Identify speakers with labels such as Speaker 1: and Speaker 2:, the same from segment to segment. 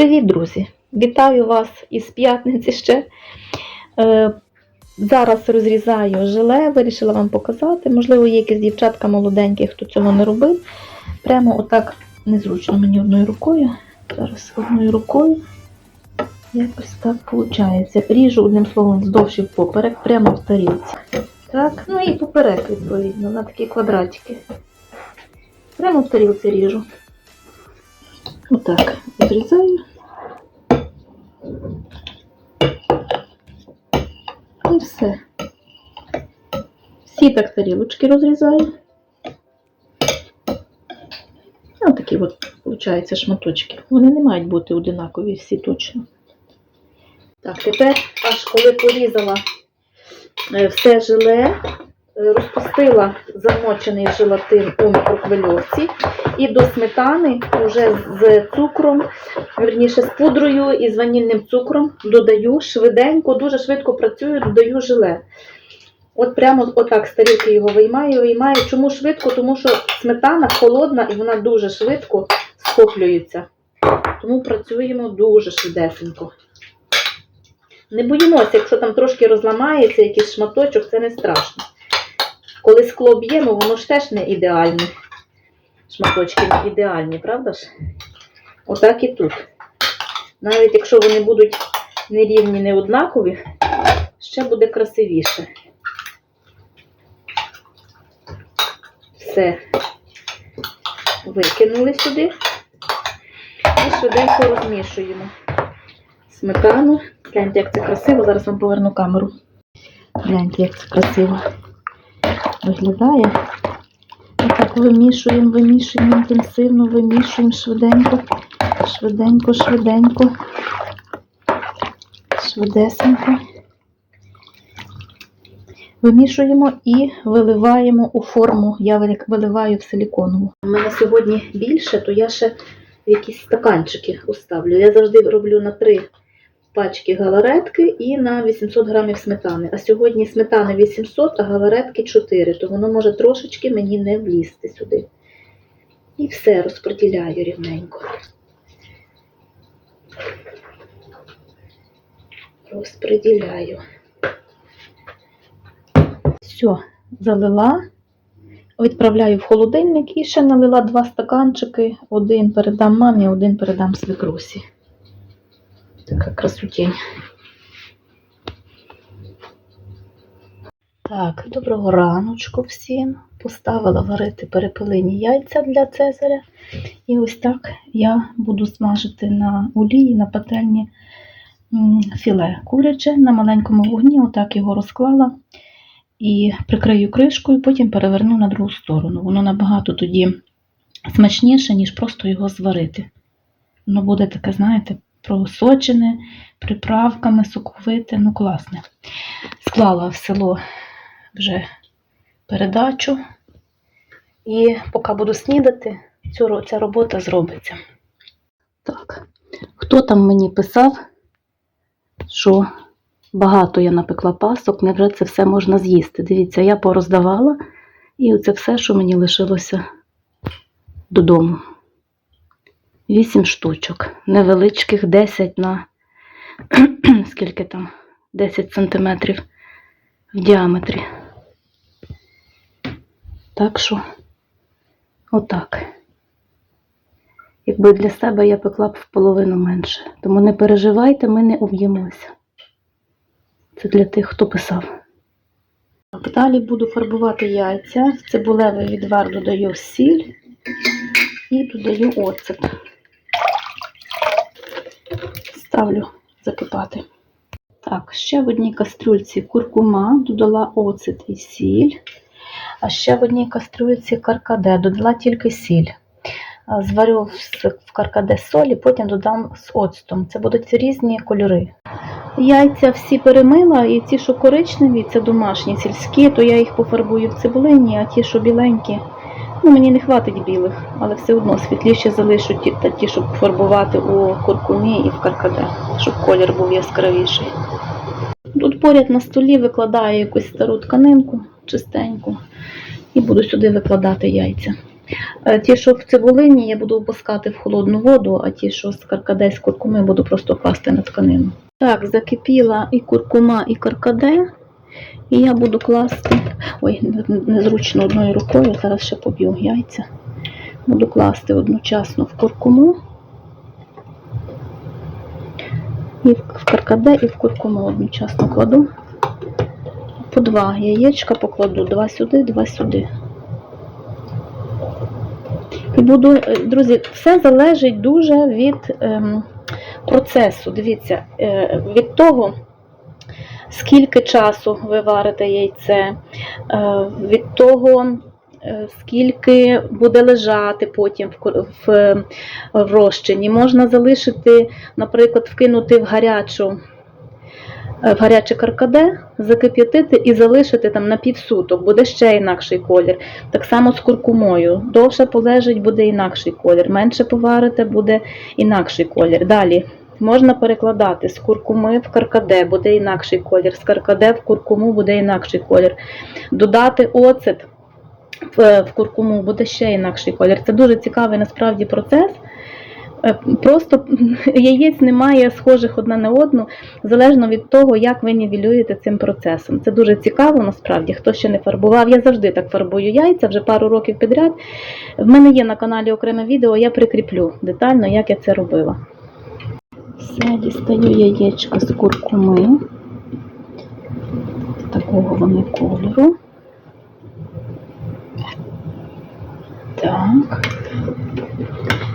Speaker 1: Привіт, друзі! Вітаю вас із п'ятниці ще. Е, зараз розрізаю желе, вирішила вам показати. Можливо, є якісь дівчатка молоденькі, хто цього не робив. Прямо отак незручно мені одною рукою. Зараз одною рукою. Якось так виходить. Ріжу одним словом вздовж і впоперек, прямо в тарілці. Так, ну і поперек, відповідно, на такі квадратики. Прямо в тарілці ріжу. Отак, відрізаю. І все. Всі так тарілочки розрізаю. Ось такі от, виходить, шматочки. Вони не мають бути одинакові всі точно. Так, тепер, аж коли порізала е, все желе, е, розпустила замочений желатин у мікрохвильовці і до сметани вже з цукром, верніше з пудрою і з ванільним цукром додаю швиденько, дуже швидко працюю, додаю желе. От прямо отак з тарілки його виймаю, виймаю. Чому швидко? Тому що сметана холодна і вона дуже швидко схоплюється. Тому працюємо дуже швидесенько. Не боїмося, якщо там трошки розламається якийсь шматочок, це не страшно. Коли скло б'ємо, воно ж теж не ідеальне. Шматочки ідеальні, правда ж? Отак і тут. Навіть якщо вони будуть нерівні, не однакові, ще буде красивіше. Все. Викинули сюди і швиденько розмішуємо сметану. Гляньте, як це красиво. Зараз вам поверну камеру. Гляньте, як це красиво виглядає. Отак вимішуємо, вимішуємо інтенсивно, вимішуємо швиденько, швиденько, швиденько, швидесенько. Вимішуємо і виливаємо у форму. Я виливаю в силіконову. У мене сьогодні більше, то я ще якісь стаканчики оставлю. Я завжди роблю на три пачки галаретки і на 800 грамів сметани. А сьогодні сметани 800, а галаретки 4, то воно може трошечки мені не влізти сюди. І все розподіляю рівненько. Розподіляю. Все, залила, відправляю в холодильник і ще налила два стаканчики. Один передам мамі, один передам свекрусі. Така красотень. Так, доброго раночку всім. Поставила варити перепелині яйця для Цезаря. І ось так я буду смажити на олії, на пательні філе куряче на маленькому вогні. Отак його розклала і прикрию кришкою, потім переверну на другу сторону. Воно набагато тоді смачніше, ніж просто його зварити. Воно буде таке, знаєте, просочене, приправками, соковите, ну класне. Склала в село вже передачу. І поки буду снідати, ця робота зробиться. Так, хто там мені писав, що багато я напекла пасок, невже це все можна з'їсти? Дивіться, я пороздавала, і це все, що мені лишилося додому. Вісім штучок. Невеличких 10 на скільки там? 10 сантиметрів в діаметрі. Так що, отак. Якби для себе я пекла б в половину менше. Тому не переживайте, ми не об'ємося. Це для тих, хто писав. Далі буду фарбувати яйця. Цибулевий відвар додаю сіль і додаю оцет. Ставлю закипати. Так, ще в одній кастрюльці куркума, додала оцет і сіль. А ще в одній кастрюльці каркаде, додала тільки сіль. Зварю в- каркаде солі, потім додам з оцтом. Це будуть різні кольори. Яйця всі перемила, і ті, що коричневі, це домашні сільські, то я їх пофарбую в цибулині, а ті, що біленькі, ну мені не хватить білих, але все одно світліше залишу ті, та ті, щоб фарбувати у куркумі і в каркаде, щоб колір був яскравіший. Тут поряд на столі викладаю якусь стару тканинку чистеньку і буду сюди викладати яйця. Е, Ті, що в цибулині, я буду опускати в холодну воду, а ті, що з каркаде з куркуми, буду просто класти на тканину. Так, закипіла і куркума, і каркаде. І я буду класти. Ой, незручно одною рукою, зараз ще поб'ю яйця. Буду класти одночасно в куркуму. І в каркаде, і в куркуму одночасно кладу. По два яєчка покладу, два сюди, два сюди. І буду, е, друзі, все залежить дуже від ем, процесу. Дивіться, е, від того, скільки часу ви варите яйце, е, від того, е, скільки буде лежати потім в, розчині. Можна залишити, наприклад, вкинути в гарячу. е, В гаряче каркаде, закип'ятити і залишити там на півсуток, буде ще інакший колір. Так само з куркумою. Довше полежить, буде інакший колір. Менше поварите, буде інакший колір. Далі можна перекладати з куркуми в каркаде, буде інакший колір. З каркаде в куркуму буде інакший колір. Додати оцет в, куркуму буде ще інакший колір. Це дуже цікавий насправді процес. Е, Просто яєць немає схожих одна на одну, залежно від того, як ви нівелюєте цим процесом. Це дуже цікаво, насправді. Хто ще не фарбував, я завжди так фарбую яйця вже пару років підряд. В мене є на каналі окреме відео, я прикріплю детально, як я це робила. Все, дістаю яєчка з куркуми. Такого вони кольору. Так.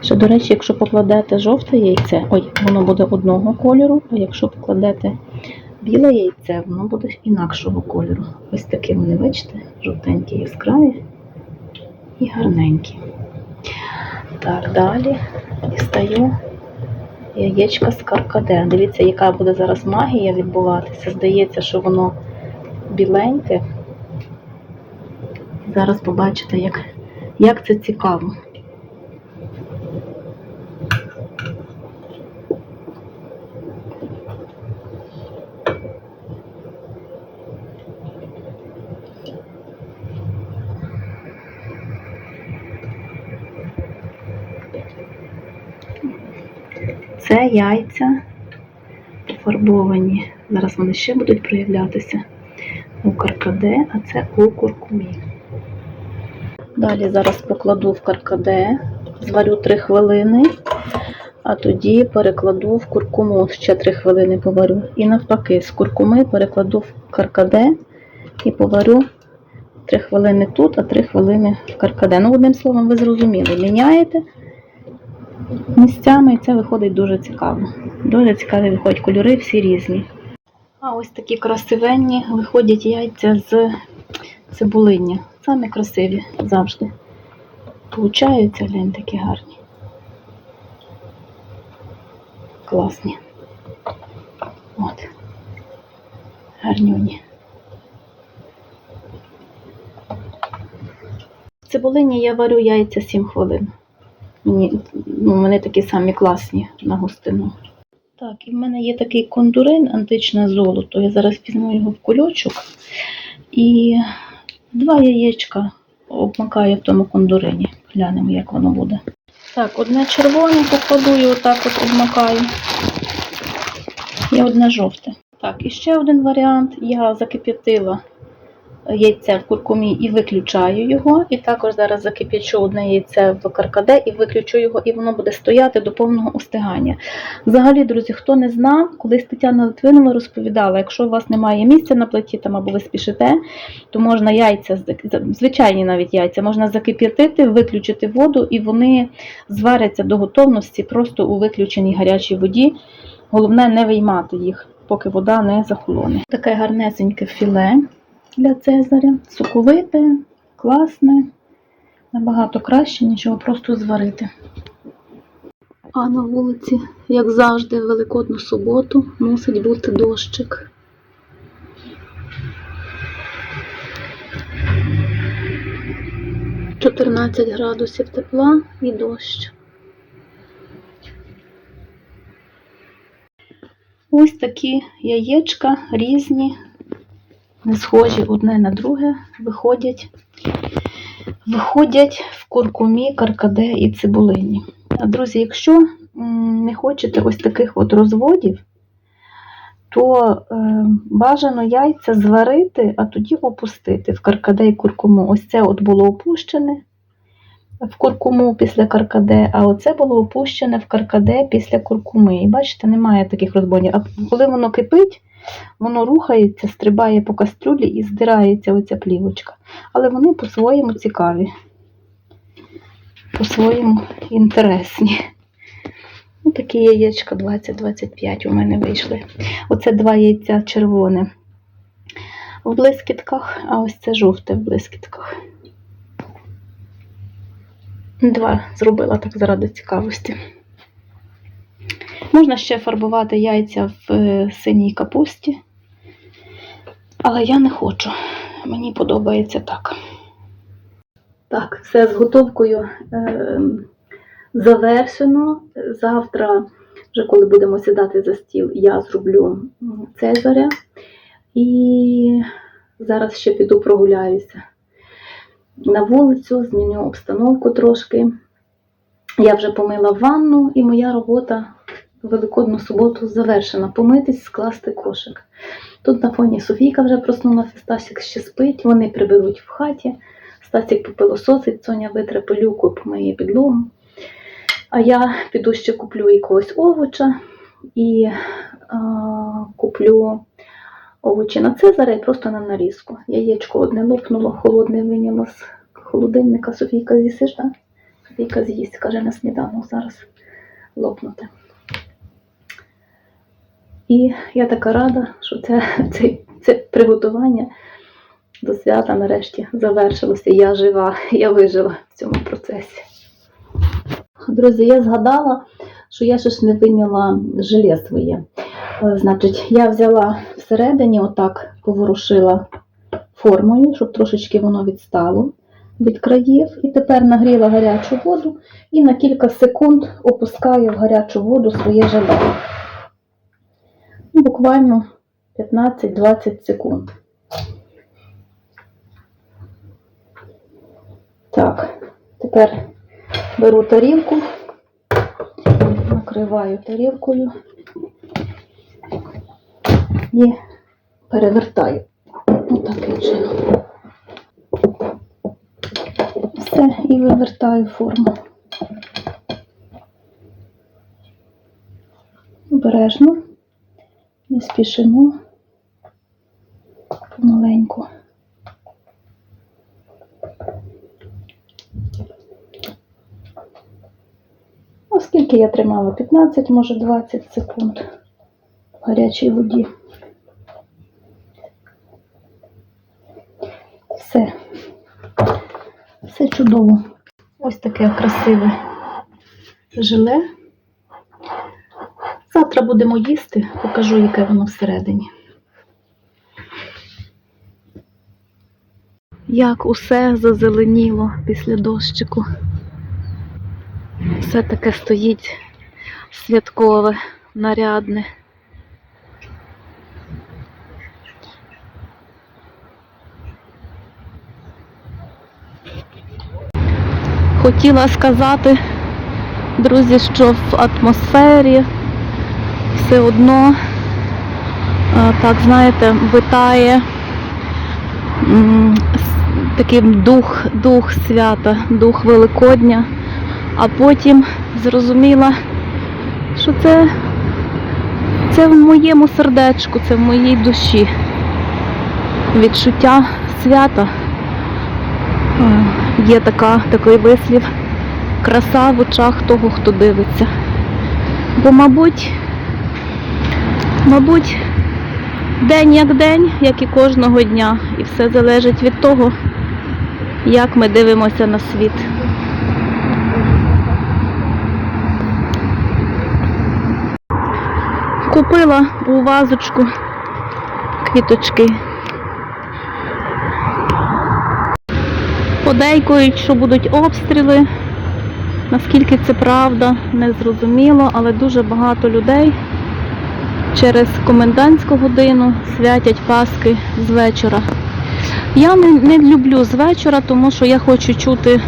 Speaker 1: Ще, до речі, якщо покладете жовте яйце, ой, воно буде одного кольору, а якщо покладете біле яйце, воно буде інакшого кольору. Ось такі вони, бачите, жовтенькі яскраві і гарненькі. Так, далі дістаю яєчка з каркаде. Дивіться, яка буде зараз магія відбуватися. Здається, що воно біленьке. Зараз побачите, як, як це цікаво. Це яйця пофарбовані. Зараз вони ще будуть проявлятися у каркаде, а це у куркумі. Далі зараз покладу в каркаде, зварю 3 хвилини, а тоді перекладу в куркуму, ще 3 хвилини поварю. І навпаки, з куркуми перекладу в каркаде і поварю 3 хвилини тут, а 3 хвилини в каркаде. Ну, одним словом, ви зрозуміли, міняєте місцями, і це виходить дуже цікаво. Дуже цікаві виходять кольори, всі різні. А ось такі красивенні виходять яйця з цибулиння. Самі красиві завжди. Получаються, глянь, такі гарні. Класні. От. Гарнюні. В цибулині я варю яйця 7 хвилин. Мені, ну, вони такі самі класні на густину. Так, і в мене є такий кондурин античне золото. Я зараз візьму його в кульочок і два яєчка обмакаю в тому кондурині. Глянемо, як воно буде. Так, одне червоне покладу і отак от обмакаю. І одне жовте. Так, і ще один варіант. Я закип'ятила яйце в куркумі і виключаю його. І також зараз закип'ячу одне яйце в каркаде і виключу його, і воно буде стояти до повного остигання. Взагалі, друзі, хто не знав, колись Тетяна Литвинова розповідала, якщо у вас немає місця на плиті там або ви спішите, то можна яйця, звичайні навіть яйця, можна закип'ятити, виключити воду, і вони зваряться до готовності просто у виключеній гарячій воді. Головне не виймати їх, поки вода не захолоне. Таке гарнесеньке філе для Цезаря. Соковите, класне, набагато краще, ніж його просто зварити. А на вулиці, як завжди, в Великодну суботу мусить бути дощик. Чотирнадцять градусів тепла і дощ. Ось такі яєчка різні, не схожі одне на друге виходять. виходять в куркумі, каркаде і цибулині. А, Друзі, якщо не хочете ось таких от розводів, то е, бажано яйця зварити, а тоді опустити в каркаде і куркуму. Ось це от було опущене в куркуму після каркаде, а оце було опущене в каркаде після куркуми. І бачите, немає таких розбонів. А коли воно кипить, воно рухається, стрибає по кастрюлі і здирається оця плівочка. Але вони по-своєму цікаві, по-своєму інтересні. Ну, такі яєчка 20-25 у мене вийшли. Оце два яйця червоне в блискітках, а ось це жовте в блискітках. Два зробила так заради цікавості. Можна ще фарбувати яйця в е, синій капусті, але я не хочу. Мені подобається так. Так, все з готовкою е, завершено. Завтра, вже коли будемо сідати за стіл, я зроблю цезаря. І зараз ще піду прогуляюся на вулицю, зміню обстановку трошки. Я вже помила ванну, і моя робота Великодну суботу завершена. Помитись, скласти кошик. Тут на фоні Софійка вже проснулася, Стасік ще спить, вони приберуть в хаті. Стасік попилососить, Соня витре пилюку, помиє підлогу. А я піду ще куплю якогось овоча і а, куплю овочі на Цезаря і просто на нарізку. Яєчко одне лопнуло, холодне виняло з холодильника. Софійка з'їсиш, так? Софійка з'їсть, каже на сніданок зараз лопнути. І я така рада, що це, це, це приготування до свята нарешті завершилося. Я жива, я вижила в цьому процесі. Друзі, я згадала, що я ще ж не виняла желе своє. Е, Значить, я взяла всередині, отак поворушила формою, щоб трошечки воно відстало від країв. І тепер нагріла гарячу воду і на кілька секунд опускаю в гарячу воду своє желе. Ну, Буквально 15-20 секунд. Так, тепер беру тарілку, накриваю тарілкою і перевертаю. Отаким чином. Все, і вивертаю форму. Обережно, спішимо помаленьку. Оскільки я тримала 15, може 20 секунд в гарячій воді. Все. Все чудово. Ось таке красиве желе. Завтра будемо їсти, покажу, яке воно всередині. Як усе зазеленіло після дощику. Все таке стоїть святкове, нарядне. Хотіла сказати, друзі, що в атмосфері все одно, е, так знаєте, витає такий дух, дух свята, дух Великодня, а потім зрозуміла, що це, це в моєму сердечку, це в моїй душі. Відчуття свята. Е, Є така, такий вислів, краса в очах того, хто дивиться. Бо, мабуть, мабуть, день як день, як і кожного дня, і все залежить від того, як ми дивимося на світ. Купила у вазочку квіточки. Подейкують, що будуть обстріли. Наскільки це правда, не зрозуміло, але дуже багато людей через комендантську годину святять Паски з вечора. Я не, не люблю з вечора, тому що я хочу чути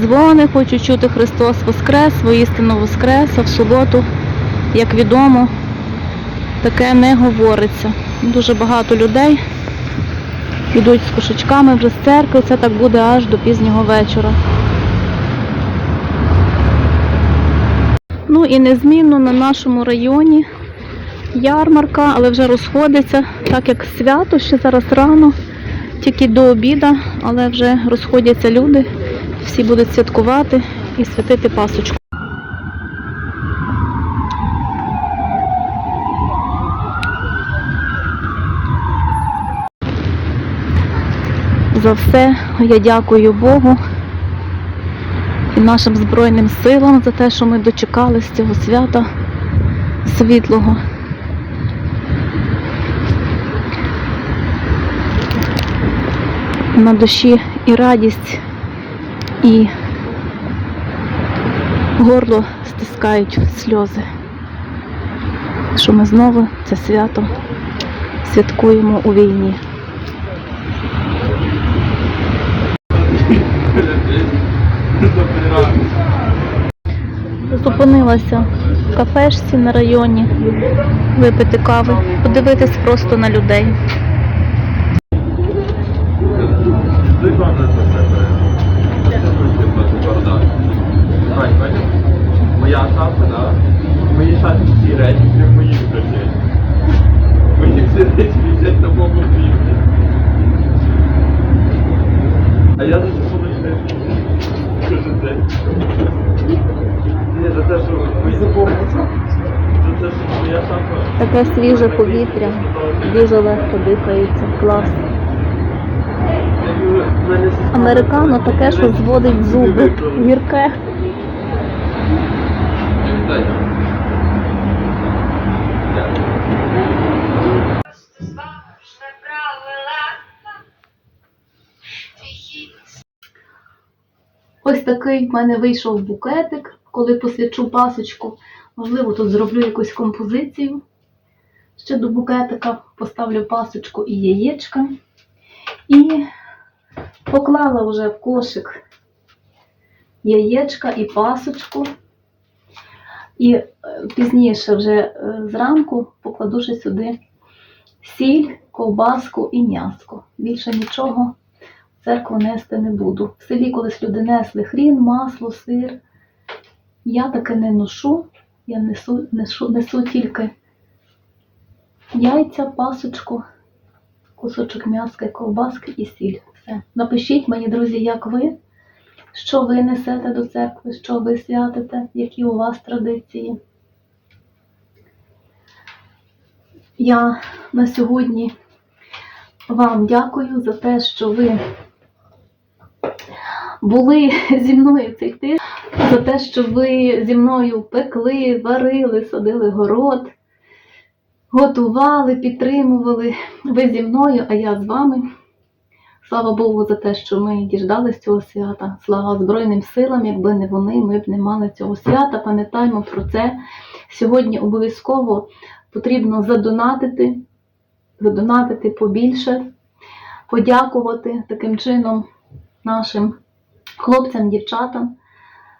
Speaker 1: дзвони, хочу чути Христос Воскрес, воістину Воскрес, а в суботу, як відомо, таке не говориться. Дуже багато людей йдуть з кошечками вже з церкви, це так буде аж до пізнього вечора. Ну і незмінно на нашому районі ярмарка, але вже розходиться, так як свято, ще зараз рано, тільки до обіда, але вже розходяться люди, всі будуть святкувати і святити пасочку. За все я дякую Богу і нашим Збройним силам за те, що ми дочекались цього свята світлого. На душі і радість, і горло стискають сльози, що ми знову це свято святкуємо у війні. Зупинилася в кафешці на районі випити кави, подивитись просто на людей.
Speaker 2: Моя шафа, да? В моїй шафі всі речі, крім моїх речей. Мої всі речі висять на моєму півні. А я за що лише кожен день. Ні, за те, що ви запомните. За те, що моя шафа.
Speaker 1: Таке свіже повітря, дуже легко дихається, клас. Американо таке, що зводить зуби. Гірке. Ось такий в мене вийшов букетик, коли посвячу пасочку. Можливо, тут зроблю якусь композицію. Ще до букетика поставлю пасочку і яєчка. І поклала вже в кошик яєчка і пасочку. І е, пізніше вже е, зранку покладу ще сюди сіль, ковбаску і м'яско. Більше нічого в церкву нести не буду. В селі колись люди несли хрін, масло, сир. Я таке не ношу. Я несу, несу, несу тільки яйця, пасочку, кусочок м'яска, ковбаски і сіль. Все. Напишіть мені, друзі, як ви, що ви несете до церкви, що ви святите, які у вас традиції. Я на сьогодні вам дякую за те, що ви були зі мною цей тиждень, за те, що ви зі мною пекли, варили, садили город, готували, підтримували. Ви зі мною, а я з вами. Слава Богу за те, що ми діждались цього свята. Слава Збройним силам, якби не вони, ми б не мали цього свята. Пам'ятаємо про це. Сьогодні обов'язково потрібно задонатити, задонатити побільше, подякувати таким чином нашим хлопцям, дівчатам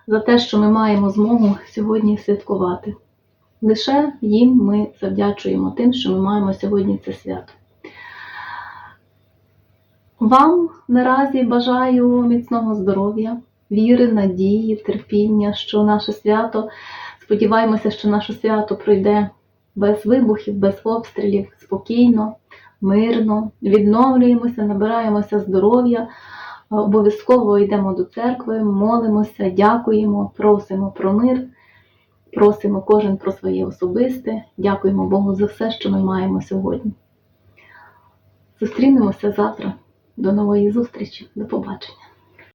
Speaker 1: за те, що ми маємо змогу сьогодні святкувати. Лише їм ми завдячуємо тим, що ми маємо сьогодні це свято. Вам наразі бажаю міцного здоров'я, віри, надії, терпіння, що наше свято, сподіваємося, що наше свято пройде без вибухів, без обстрілів, спокійно, мирно, відновлюємося, набираємося здоров'я, обов'язково йдемо до церкви, молимося, дякуємо, просимо про мир, просимо кожен про своє особисте, дякуємо Богу за все, що ми маємо сьогодні. Зустрінемося завтра. До нової зустрічі, до побачення.